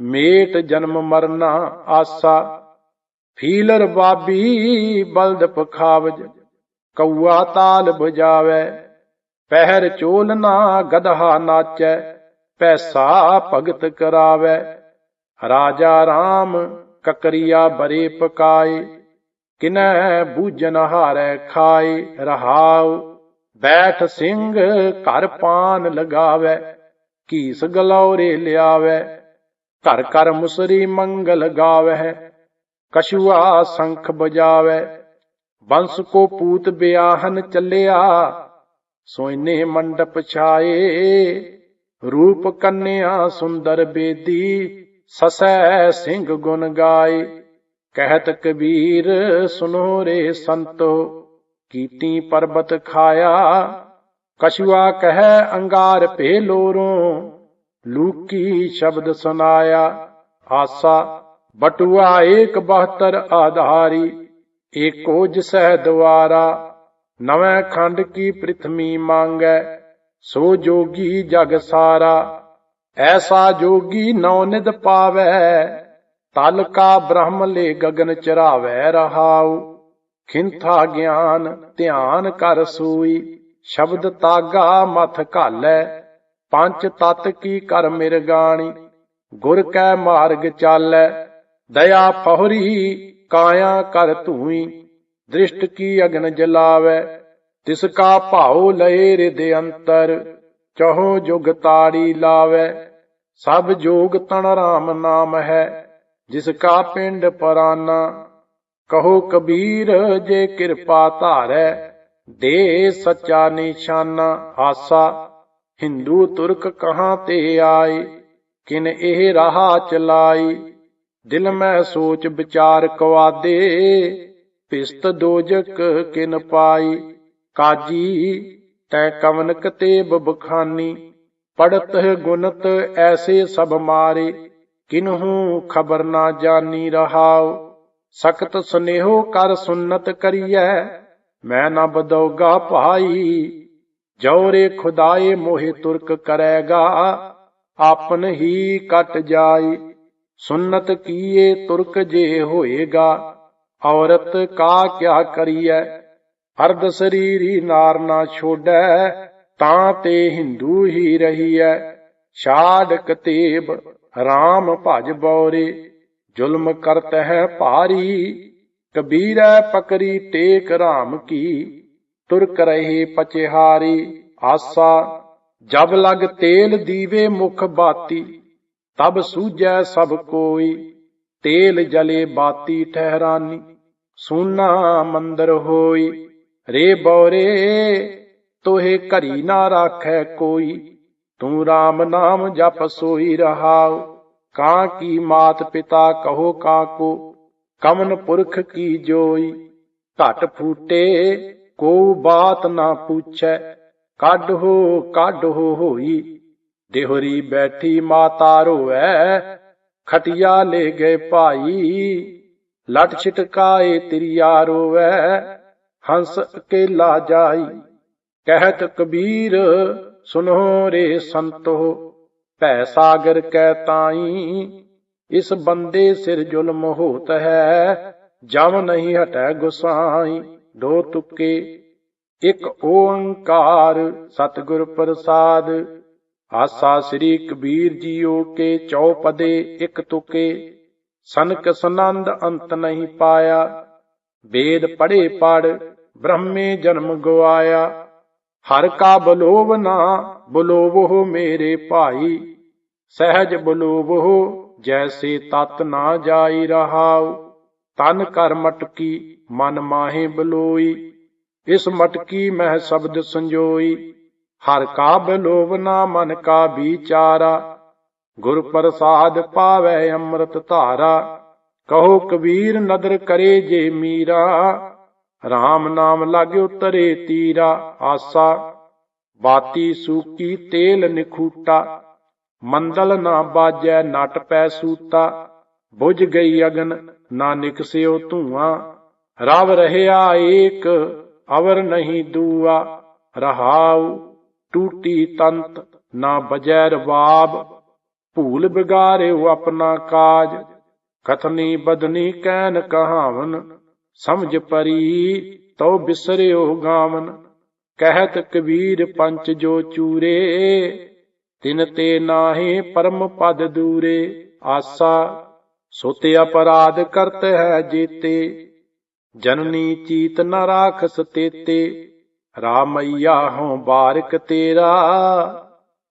ਮੇਟ ਜਨਮ ਮਰਨਾ ਆਸਾ, ਫੀਲਰ ਬਾਬੀ ਬਲਦ ਪਖਾਵਜ ਕੌਆ ਤਾਲ ਬਜਾਵੇ ਪਹਿਰ ਚੋਲਨਾ ਗਧਾ ਨਾਚੈ, ਪੈਸਾ ਭਗਤ ਕਰਾਵੇ। ਰਾਜਾ RAM ਕਕਰੀਆ ਬਰੇ ਪਕਾਏ, ਕਿਨੈ ਬੂਜਨ ਹਾਰੈ ਖਾਏ, ਰਹਾਉ, ਬੈਠ ਸਿੰਘ ਘਰ ਪਾਨ ਲਗਾਵੇ ਕੀਸ ਗਲੌਰੇ ਲਿਆਵੇ। ਘਰ ਘਰ ਮੁਸਰੀ ਮੰਗਲ ਗਾਵਹਿ, ਕਛੂਆ ਸੰਖ ਬਜਾਵੇ ਬੰਸ ਕੋ ਪੂਤ ਬਿਆਹਨ ਚੱਲਿਆ, ਸੋਇਨੇ ਮੰਡਪ ਛਾਏ, ਰੂਪ ਕੰਨਿਆ ਸੁੰਦਰ ਬੇਦੀ, ਸਸੈ ਸਿੰਘ ਗੁਣ ਗਾਏ, ਕਹਿਤ ਕਬੀਰ ਸੁਨੋ ਰੇ ਸੰਤੋ ਕੀਤੀ ਪਰਬਤ ਖਾਇਆ, ਕਛੂਆ ਕਹਿ ਅੰਗਾਰ ਭੇ ਲੋਰੋਂ ਲੂਕੀ ਸ਼ਬਦ ਸੁਨਾਇਆ, ਆਸਾ, ਬਟੂਆ ਏਕ 72 ਆਧਾਰੀ, ਏਕੋ ਜਿਸਹਿ ਦੁਆਰਾ, ਨਵੇਂ ਖੰਡ ਕੀ ਪ੍ਰਿਥਮੀ ਮੰਗੈ, ਸੋ ਜੋਗੀ ਜਗ ਸਾਰਾ, ਐਸਾ ਜੋਗੀ ਨੌ ਨਿਦ ਪਾਵੈ, ਤਲ ਕਾ ਬ੍ਰਹਮ ਲੈ ਗਗਨ ਚਰਾਵੈ ਰਹਾਉ, ਖਿੰਥਾ ਗਿਆਨ ਧਿਆਨ ਕਰ ਸੂਈ, ਸ਼ਬਦ ਤਾਗਾ ਮਥ ਘਾਲੈ ਪੰਜ ਤਤ ਕੀ ਕਰ ਮਿਰਗਾਣੀ ਗੁਰ ਕੈ ਮਾਰਗ ਚਾਲੈ, ਦਇਆ ਫਹਰੀ ਕਾਇਆ ਕਰ ਧੂਈ, ਦ੍ਰਿਸ਼ਟ ਕੀ ਅਗਨ ਜਲਾਵੈ, ਤਿਸ ਕਾ ਭਾਉ ਲਏ ਰਿਦ ਅੰਤਰ, ਚਹੋ ਜੁਗ ਤਾੜੀ ਲਾਵੈ, ਸਭ ਜੋਗ ਤਨ ਰਾਮ ਨਾਮ ਹੈ, ਜਿਸ ਕਾ ਪਿੰਡ ਪਰਾਨਾ, ਕਹੋ ਕਬੀਰ ਜੇ ਕਿਰਪਾ ਧਾਰੈ, ਦੇ ਸੱਚਾ ਨਿਸ਼ਾਨਾ ਆਸਾ ਹਿੰਦੂ ਤੁਰਕ ਕਹਾਂ ਤੇ ਆਏ? ਕਿਨ ਇਹ ਰਾਹ ਚਲਾਈ? ਦਿਲ ਮੈਂ ਸੋਚ ਵਿਚਾਰ ਕਵਾਦੇ। ਪਿਸਤ ਦੋਜਕ ਕਿਨ ਪਾਈ? ਕਾਜੀ, ਤੈ ਕਵਨ ਕਤੇਬ ਬਬਖਾਨੀ। ਪੜਤ ਗੁਨਤ ਐਸੇ ਸਭ ਮਾਰੇ। ਕਿਨਹੂ ਖਬਰ ਨਾ ਜਾਣੀ ਰਹਾਓ ਸਖਤ ਸੁਨੇਹੋ ਕਰ ਸੁਨਤ ਕਰੀਐ। ਮੈਂ ਨਾ ਬਦਉਗਾ ਭਾਈ। ਜੋਰੇ ਖੁਦਾਏ ਮੋਹਿ ਤੁਰਕ ਕਰੇਗਾ, ਆਪਨ ਹੀ ਕਟ ਜਾਈ ਸੁਨਤ ਕੀਏ ਤੁਰਕ ਜੇ ਹੋਏਗਾ, ਔਰਤ ਕਾ ਕਿਆ ਕਰੀਐ? ਅਰਧ ਸਰੀਰੀ ਨਾਰ ਨਾ ਛੋੜੈ, ਤਾਂ ਤੇ ਹਿੰਦੂ ਹੀ ਰਹੀਐ। ਛਾੜ ਕਤੇਬ RAM ਭਜ ਬੌਰੇ, ਜ਼ੁਲਮ ਕਰਤ ਹੈ ਭਾਰੀ। ਕਬੀਰੈ ਪਕਰੀ ਟੇਕ RAM ਕੀ ਤੁਰਕ ਰਹੇ ਪਚਿਹਾਰੀ, ਆਸਾ, ਜਬ ਲਗ ਤੇਲ ਦੀਵੇ ਮੁਖ ਬਾਤੀ, ਤਬ ਸੂਝੈ ਸਭ ਕੋਈ, ਤੇਲ ਜਲੇ ਬਾਤੀ ਠਹਿਰਾਨੀ, ਸੂਨਾ ਮੰਦਰ ਹੋਈ, ਰੇ ਬੌਰੇ, ਤੋਹੇ ਘਰੀ ਨਾ ਰਾਖੈ ਕੋਈ, ਤੂੰ RAM ਨਾਮ ਜਪ ਸੋਈ ਰਹਾਉ, ਕਾਂ ਕੀ ਮਾਤ ਪਿਤਾ ਕਹੋ ਕਾਂ ਕੋ, ਕਮਨ ਪੁਰਖ ਕੀ ਜੋਈ, ਘਟ ਫੂਟੇ ਕੋ ਬਾਤ ਨਾ ਪੁੱਛੈ, ਕੱਢ ਹੋ ਕੱਢ ਹੋ ਹੋਈ। ਦੇਹਰੀ ਬੈਠੀ ਮਾਤਾ ਰੋਵੈ, ਖਟਿਆ ਲੈ ਗਏ ਭਾਈ। ਲਟ ਛਿਟਕਾਏ ਤੇਰੀਆ ਰੋਵੈ, ਹੰਸ ਅਕੇਲਾ ਜਾਈ। ਕਹਿਤ ਕਬੀਰ, ਸੁਨੋ ਰੇ ਸੰਤੋ। ਭੈ ਸਾਗਰ ਕੈ ਤਾਈ, ਇਸ ਬੰਦੇ ਸਿਰ ਜ਼ੁਲਮ ਹੋਤ ਹੈ ਜਮ ਨਹੀਂ ਹਟੈ ਗੁਸਾਈ। ਦੋ ਤੁਕੇ ਇੱਕ ਓੰਕਾਰ ਸਤਿਗੁਰ ਪ੍ਰਸਾਦ। ਆਸਾ ਸ੍ਰੀ ਕਬੀਰ ਜੀਓ ਕੇ ਚੌਪਦੇ ਇੱਕ ਤੁਕੇ, ਸਨਕ ਸਨੰਦ ਅੰਤ ਨਹੀਂ ਪਾਇਆ। ਵੇਦ ਪੜੇ ਪੜ ਬ੍ਰਹਮੇ ਜਨਮ ਗਵਾਇਆ। ਹਰ ਕਾ ਬਲੋਵ ਨਾ, ਬਲੋਵੋ ਮੇਰੇ ਭਾਈ। ਸਹਿਜ ਬਲੋਵੋ, ਜੈਸੇ ਤਤ ਨਾ ਜਾਈ ਰਹਾਉ। ਤਨ ਕਰ ਮਟਕੀ ਮਨ ਮਾਹੇ ਬਲੋਈ, ਇਸ ਮਟਕੀ ਮਹਿ ਸ਼ਬਦ ਸੰਜੋਈ। ਹਰ ਕਾ ਬਲੋਵ ਨਾ ਮਨ ਕਾ ਵਿਚਾਰਾ, ਗੁਰ ਪ੍ਰਸਾਦ ਪਾਵੇ ਅੰਮ੍ਰਿਤ ਧਾਰਾ। ਕਹੋ ਕਬੀਰ ਨਦਰ ਕਰੇ ਜੇ ਮੀਰਾ RAM ਨਾਮ ਲਾਗੇ ਉਤਰੇ ਤੀਰਾ ਆਸਾ। ਬਾਤੀ ਸੂਕੀ ਤੇਲ ਨਿਖੂਟਾ, ਮੰਦਲ ਨਾ ਬਾਜੈ ਨਟ ਪੈ ਸੂਤਾ। ਬੁਝ ਗਈ ਅਗਨ ਨਾ ਨਿਕਸਿਓ ਧੂਆਂ। ਰਵ ਰਹਿਆ ਏਕ, ਅਵਰ ਨਹੀਂ ਦੂਆ। ਰਹਾਉ, ਟੂਟੀ ਤੰਤ ਨਾ ਬਜੈ ਰਬਾਬ ਭੂਲ ਬਿਗਾਰਿਓ ਆਪਣਾ ਕਾਜ, ਕਥਨੀ ਬਦਨੀ ਕਹਿਨ ਕਹਾਵਨ। ਸਮਝ ਪਰੀ, ਤਉ ਬਿਸਰਿਓ ਗਾਵਨ। ਕਹਿਤ ਕਬੀਰ ਪੰਚ ਜੋ ਚੂਰੇ, ਤਿਨ ਤੇ ਨਾਹੀ ਪਰਮ ਪਦ ਦੂਰੇ। ਆਸਾ, ਸੋਤੇ ਅਪਰਾਧ ਕਰਤ ਹੈ ਜੀਤੇ। ਜਨਨੀ ਚੀਤ ਨ ਰਾਖਸ ਤੇਤੇ, ਰਾਮਈਆ ਹਉ ਬਾਰਕ ਤੇਰਾ।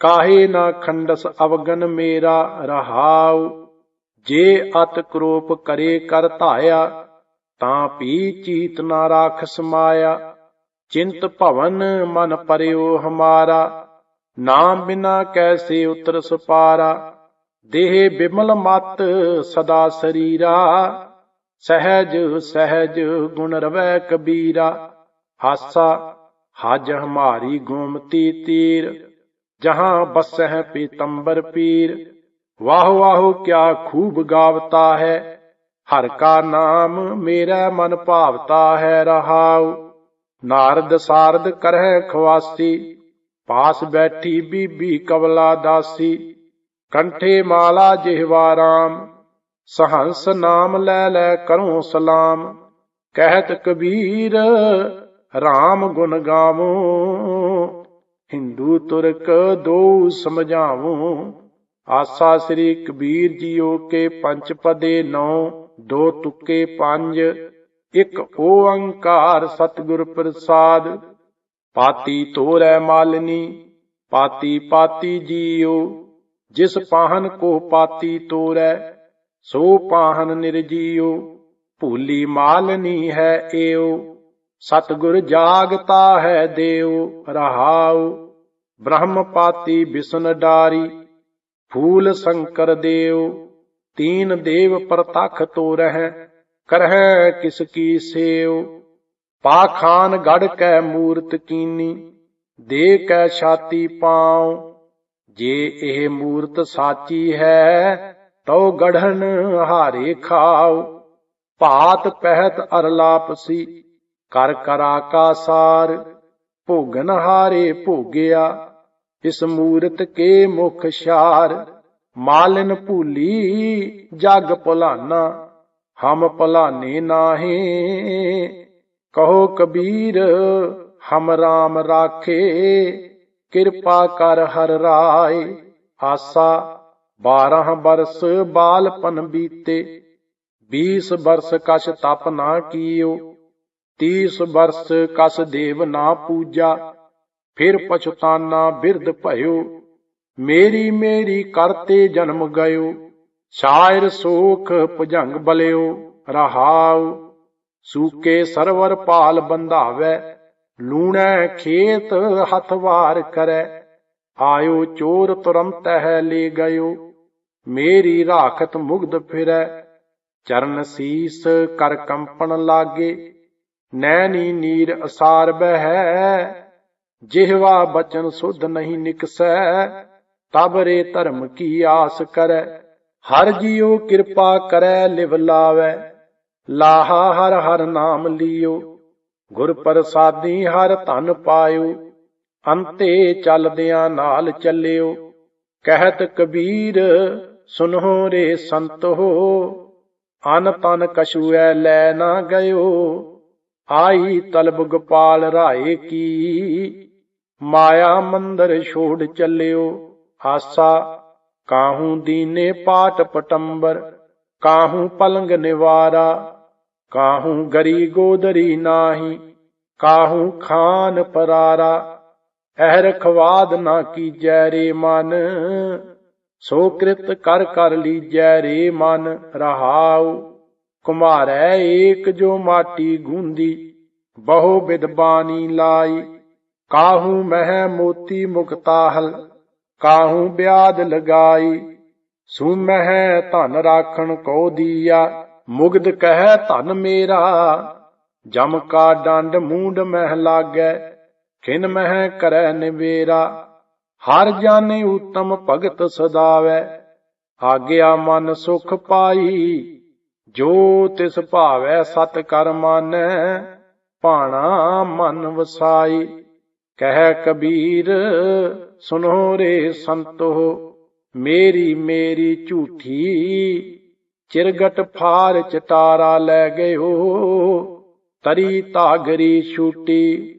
ਕਾਹੇ ਨਾ ਖੰਡਸ ਅਵਗਨ ਮੇਰਾ ਰਹਾਉ, ਜੇ ਅਤ ਕਰੋਪ ਕਰੇ ਕਰ ਧਾਇਆ, ਤਾਂ ਪੀ ਚੀਤ ਨਾ ਰਾਖਸ ਮਾਇਆ। ਚਿੰਤ ਭਵਨ ਮਨ ਪਰਿਓ ਹਮਾਰਾ, ਨਾਮ ਬਿਨਾ ਕੈਸੇ ਉਤਰ ਸਪਾਰਾ ਦੇਹ ਬਿਮਲ ਮਤ ਸਦਾ ਸਰੀਰਾ। ਸਹਿਜ ਸਹਿਜ ਗੁਣ ਰਵੈ ਕਬੀਰਾ, ਹਾਸਾ, ਹਜ ਹਮਾਰੀ ਗੋਮਤੀ ਤੀਰ, ਜਹਾਂ ਬਸਹਿ ਪੀਤੰਬਰ ਪੀਰ। ਵਾਹ ਵਾਹ, ਕਿਆ ਖੂਬ ਗਾਵਤਾ ਹੈ, ਹਰ ਕਾ ਨਾਮ ਮੇਰਾ ਮਨ ਭਾਵਤਾ ਹੈ ਰਹਾਉ। ਨਾਰਦ ਸਾਰਦ ਕਰਹਿ ਖਵਾਸੀ, ਪਾਸ ਬੈਠੀ ਬੀਬੀ ਕਵਲਾ ਦਾਸੀ। ਕੰਠੇ ਮਾਲਾ ਜਿਹਵਾ ਰਾਮ ਸਹੰਸ ਨਾਮ ਲੈ ਲੈ ਕਰੋ ਸਲਾਮ। ਕਹਿਤ ਕਬੀਰ RAM ਗੁਣ ਗਾਵੋ। ਹਿੰਦੂ ਤੁਰਕ ਦੋ ਸਮਝਾਵੋ। ਆਸਾ ਸ੍ਰੀ ਕਬੀਰ ਜੀਓ ਕੇ ਪੰਜ ਪਦੇ ਨੌ, ਦੋ ਤੁਕੇ ਪੰਜ। ਇੱਕ ਓੰਕਾਰ ਸਤਿਗੁਰ ਪ੍ਰਸਾਦ। ਪਾਤੀ ਤੋਰੈ ਮਾਲਨੀ, ਪਾਤੀ ਪਾਤੀ ਜੀਓ। ਜਿਸ ਪਾਹਨ ਕੋ ਪਾਤੀ ਤੋਰੈ ਸੋ ਪਾਹਨ ਨਿਰਜੀਓ ਭੂਲੀ ਮਾਲਨੀ ਹੈ ਏਓ ਸਤਿਗੁਰ ਜਾਗਤਾ ਹੈ ਦੇਉ, ਰਹਾਉ, ਬ੍ਰਹਮ ਪਾਤੀ ਬਿਸ਼ਨ ਡਾਰੀ, ਫੂਲ ਸ਼ੰਕਰ ਦੇਉ, ਤੀਨ ਦੇਵ ਪ੍ਰਤਖ ਤੋ ਰਹਿ, ਕਰਹਿ ਕਿਸ ਕੀ ਸੇਉ, ਪਾਖਾਨ ਗੜ ਕੈ ਮੂਰਤ ਕੀਨੀ, ਦੇ ਕੈ ਛਾਤੀ ਪਾਉ, ਜੇ ਇਹ ਮੂਰਤ ਸਾਚੀ ਹੈ ਤਉ ਗੜਨ ਹਾਰੇ ਖਾਉ ਭਾਤ ਪਹਿਤ ਅਰਲਾਪਸੀ ਕਰ ਕਰਾ ਕਾ ਸਾਰ। ਭੋਗਨ ਹਾਰੇ ਭੋਗਿਆ, ਇਸ ਮੂਰਤ ਕੇ ਮੁਖ ਸ਼ਾਰ। ਮਾਲਨ ਭੂਲੀ ਜਗ ਭੁਲਾਨਾ, ਹਮ ਭੁਲਾਨੇ ਨਾਹੀ। ਕਹੋ ਕਬੀਰ, ਹਮ ਰਾਮ ਰਾਖੇ, ਕਿਰਪਾ ਕਰ ਹਰ ਰਾਏ। ਆਸਾ 12 ਬਰਸ ਬਾਲਪਨ ਬੀਤੇ 20 ਬਰਸ ਕਛ ਤਪ ਨਾ ਕੀਓ 30 ਬਰਸ ਕਸ ਦੇਵ ਨਾ ਪੂਜਾ, ਫਿਰ ਪਛਤਾਨਾ ਬਿਰਧ ਭਇਓ, ਮੇਰੀ ਮੇਰੀ ਕਰਤੇ ਜਨਮ ਗਇਓ, ਸ਼ਾਇਰ ਸੋਖ ਭੁਜੰਗ ਬਲਿਓ, ਰਹਾਉ, ਸੂਕੇ ਸਰਵਰ ਪਾਲ ਬੰਧਾਵੇ, ਲੂਣੈ ਖੇਤ ਹੱਥ ਵਾਰ ਕਰੈ, ਆਇਓ ਚੋਰ ਤੁਰੰਤ ਹੈ ਲੈ ਗਇਓ ਮੇਰੀ ਰਾਖਤ ਮੁਗਧ ਫਿਰੈ, ਚਰਨ ਸੀਸ ਕਰ ਕੰਪਣ ਲਾਗੇ। ਨੈਣੀ ਨੀਰ ਅਸਾਰ ਬਹਿ, ਜਿਹਵਾ ਬਚਨ ਸੁਧ ਨਹੀਂ ਨਿਕਸੈ, ਤਬ ਰੇ ਧਰਮ ਕੀ ਆਸ ਕਰੈ। ਹਰ ਜੀਉ ਕਿਰਪਾ ਕਰੈ, ਲਿਵ ਲਾਵੈ। ਲਾਹਾ ਹਰ ਹਰ ਨਾਮ ਲਿਓ, ਗੁਰ ਪ੍ਰਸਾਦੀ ਹਰ ਧਨ ਪਾਇਓ। ਅੰਤੇ ਚੱਲਦਿਆਂ ਨਾਲ ਚੱਲਿਓ, ਕਹਿਤ ਕਬੀਰ ਸੁਨੋ ਰੇ ਸੰਤੋ ਅਨ ਤਨ ਕਛੂਐ ਲੈ ਨਾ ਗਇਓ। ਆਈ ਤਲਬ ਗੋਪਾਲ ਰਾਏ ਕੀ, ਮਾਇਆ ਮੰਦਰ ਛੋੜ ਚੱਲਿਓ। ਆਸਾ, ਕਾਹੂ ਦੀਨੇ ਪਾਟ ਪਟੰਬਰ, ਕਾਹੂ ਪਲੰਗ ਨਿਵਾਰਾ, ਕਾਹੂ ਗਰੀ ਗੋਦਰੀ ਨਾਹੀ, ਕਾਹੂ ਖਾਨ ਪਰਾਰਾ। ਅਹਿ ਰਖਵਾਦ ਨਾ ਕੀਜੈ ਰੇ ਮਨ ਸੋ ਕ੍ਰਿਤ ਕਰ ਕਰ ਲੀਜੈ ਰੇ ਮਨ ਰਹਾਉ। ਕੁਮਾਰੈ ਏਕ ਜੋ ਮਾਟੀ ਗੂੰਦੀ, ਬਹੁ ਵਿਦਬਾਨੀ ਲਾਈ। ਕਾਹੂ ਮਹਿ ਮੋਤੀ ਮੁਕਤਾਹਲ ਕਾਹੂ ਬਿਆਦ ਲਗਾਈ। ਸੁਮਹਿ ਧਨ ਰਾਖਣ ਕੋ ਦੀਆ ਮੁਗਦ ਕਹਿ ਧਨ ਮੇਰਾ। ਜਮ ਕਾ ਡੰਡ ਮੂੰਡ ਮਹਿ ਲਾਗੈ, ਖਿਨ ਮਹਿ ਕਰੈ ਨਿਵੇਰਾ। ਹਰ ਜਾਣੇ ਉਤਮ ਭਗਤ ਸਦਾਵੈ, ਆਗਿਆ ਮਨ ਸੁਖ ਪਾਈ, ਜੋ ਤਿਸ ਭਾਵੈ ਸਤ ਕਰ ਮਾਨੈ ਪਾਣਾ ਮਨ ਵਸਾਈ। ਕਹਿ ਕਬੀਰ, ਸੁਨੋ ਰੇ ਸੰਤੋ, ਮੇਰੀ ਮੇਰੀ ਝੂਠੀ, ਚਿਰਗਟ ਫਾਰ ਚਟਾਰਾ ਲੈ ਗਇਓ, ਤਰੀ ਤਾਗਰੀ ਛੂਟੀ।